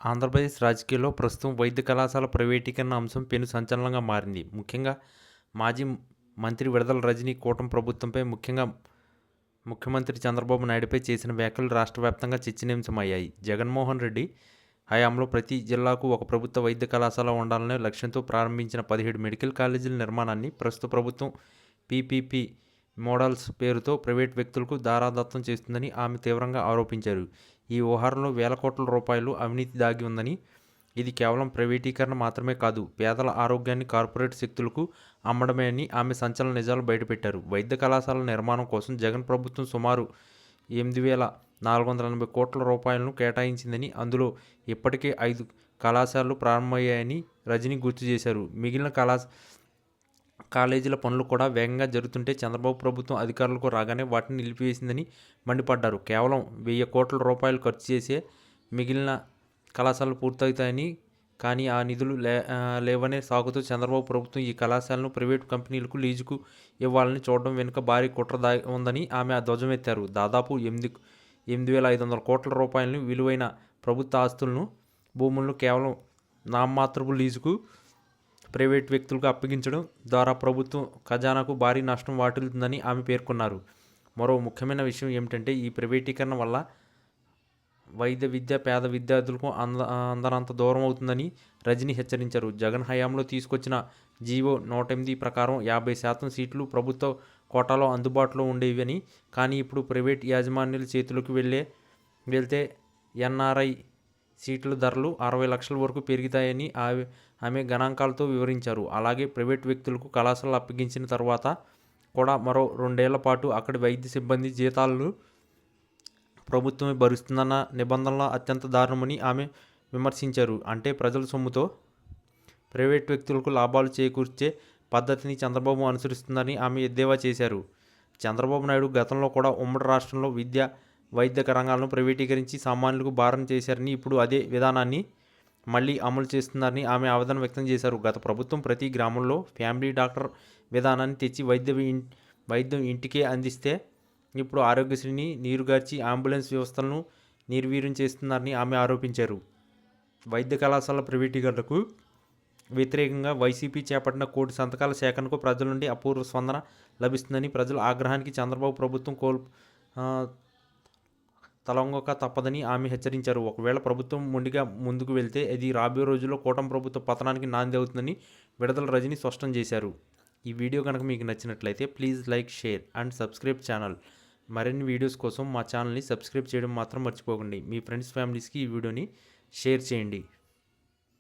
ఆంధ్రప్రదేశ్ రాజకీయాల్లో ప్రస్తుతం వైద్య కళాశాల ప్రైవేటీకరణ అంశం పెను సంచలనంగా మారింది. ముఖ్యంగా మాజీ మంత్రి విడదల రజనీ కూటమి ప్రభుత్వంపై ముఖ్యంగా ముఖ్యమంత్రి చంద్రబాబు నాయుడుపై చేసిన వ్యాఖ్యలు రాష్ట్ర వ్యాప్తంగా చర్చనీయాంశమయ్యాయి. జగన్మోహన్ రెడ్డి హయాంలో ప్రతి జిల్లాకు ఒక ప్రభుత్వ వైద్య కళాశాల ఉండాలనే లక్ష్యంతో ప్రారంభించిన పదిహేడు మెడికల్ కాలేజీల నిర్మాణాన్ని ప్రస్తుత ప్రభుత్వం పీపీపీ మోడల్స్ పేరుతో ప్రైవేట్ వ్యక్తులకు దారాదత్తం చేస్తుందని ఆమె తీవ్రంగా ఆరోపించారు. ఈ వ్యవహారంలో వేల కోట్ల రూపాయలు అవినీతి దాగి ఉందని ఇది కేవలం ప్రైవేటీకరణ మాత్రమే కాదు పేదల ఆరోగ్యాన్ని కార్పొరేట్ శక్తులకు అమ్మడమే అని ఆమె సంచలన నిజాలు బయటపెట్టారు. వైద్య కళాశాల నిర్మాణం కోసం జగన్ ప్రభుత్వం సుమారు ఎనిమిది వేల నాలుగు వందల ఎనభై కోట్ల రూపాయలను కేటాయించిందని అందులో ఇప్పటికే ఐదు కళాశాలలు ప్రారంభమయ్యాయని రజనీ గుర్తు చేశారు. మిగిలిన కళా కాలేజీల పనులు కూడా వేగంగా జరుగుతుంటే చంద్రబాబు ప్రభుత్వం అధికారులకు రాగానే వాటిని నిలిపివేసిందని మండిపడ్డారు. కేవలం వెయ్యి కోట్ల రూపాయలు ఖర్చు చేసే మిగిలిన కళాశాలలు పూర్తవుతాయని కానీ ఆ నిధులు లే లేవనే సాగుతూ చంద్రబాబు ప్రభుత్వం ఈ కళాశాలను ప్రైవేటు కంపెనీలకు లీజుకు ఇవ్వాలని చూడడం వెనుక భారీ కుట్ర దా ఉందని ఆమె ధ్వజమెత్తారు. దాదాపు ఎనిమిది ఎనిమిది వేల ఐదు వందల కోట్ల రూపాయలను విలువైన ప్రభుత్వ ఆస్తులను భూములను కేవలం నామమాత్రపు లీజుకు ప్రైవేట్ వ్యక్తులకు అప్పగించడం ద్వారా ప్రభుత్వం ఖజానాకు భారీ నష్టం వాటిల్లుతుందని ఆమె పేర్కొన్నారు. మరో ముఖ్యమైన విషయం ఏమిటంటే ఈ ప్రైవేటీకరణ వల్ల వైద్య విద్య పేద విద్యార్థులకు అంద అందనంత దూరం అవుతుందని రజనీ హెచ్చరించారు. జగన్ హయాంలో తీసుకొచ్చిన జీవో నూట ఎనిమిది ప్రకారం యాభై శాతం సీట్లు ప్రభుత్వ కోటాలో అందుబాటులో ఉండేవి అని కానీ ఇప్పుడు ప్రైవేట్ యాజమాన్యాల చేతులకు వెళ్ళే వెళ్తే ఎన్ఆర్ఐ సీట్ల ధరలు అరవై లక్షల వరకు పెరుగుతాయని ఆమె ఆమె గణాంకాలతో వివరించారు. అలాగే ప్రైవేట్ వ్యక్తులకు కళాశాలలు అప్పగించిన తర్వాత కూడా మరో రెండేళ్ళ పాటు అక్కడి వైద్య సిబ్బంది జీతాలను ప్రభుత్వమే భరిస్తుందన్న నిబంధనల అత్యంత దారుణమని ఆమె విమర్శించారు. అంటే ప్రజల సొమ్ముతో ప్రైవేట్ వ్యక్తులకు లాభాలు చేకూర్చే పద్ధతిని చంద్రబాబు అనుసరిస్తుందని ఆమె ఎద్దేవా చేశారు. చంద్రబాబు నాయుడు గతంలో కూడా ఉమ్మడి రాష్ట్రంలో విద్య వైద్యక రంగాలను ప్రైవేటీకరించి సామాన్యులకు భారం చేశారని ఇప్పుడు అదే విధానాన్ని మళ్ళీ అమలు చేస్తున్నారని ఆమె ఆవేదన వ్యక్తం చేశారు. గత ప్రభుత్వం ప్రతి గ్రామంలో ఫ్యామిలీ డాక్టర్ విధానాన్ని తెచ్చి వైద్య వైద్యం ఇంటికే అందిస్తే ఇప్పుడు ఆరోగ్యశ్రీని నీరుగార్చి అంబులెన్స్ వ్యవస్థలను నిర్వీర్యం చేస్తున్నారని ఆమె ఆరోపించారు. వైద్య కళాశాల ప్రైవేటీకరణకు వ్యతిరేకంగా వైసీపీ చేపట్టిన కోటి సంతకాల సేకరణకు ప్రజల నుండి అపూర్వ స్పందన లభిస్తుందని ప్రజల ఆగ్రహానికి చంద్రబాబు ప్రభుత్వం కోల్ తలొంగక తప్పదని ఆమె హెచ్చరించారు. ఒకవేళ ప్రభుత్వం మొండిగా ముందుకు వెళ్తే అది రాబోయే రోజుల్లో కూటమి ప్రభుత్వ పతనానికి నాంది అవుతుందని విడుదల రజని స్పష్టం చేశారు. ఈ వీడియో కనుక మీకు నచ్చినట్లయితే please like share and subscribe channel. మరిన్ని వీడియోస్ కోసం మా ఛానల్ని సబ్స్క్రైబ్ చేయడం మాత్రం మర్చిపోకండి. మీ ఫ్రెండ్స్ ఫ్యామిలీస్కి ఈ వీడియోని షేర్ చేయండి.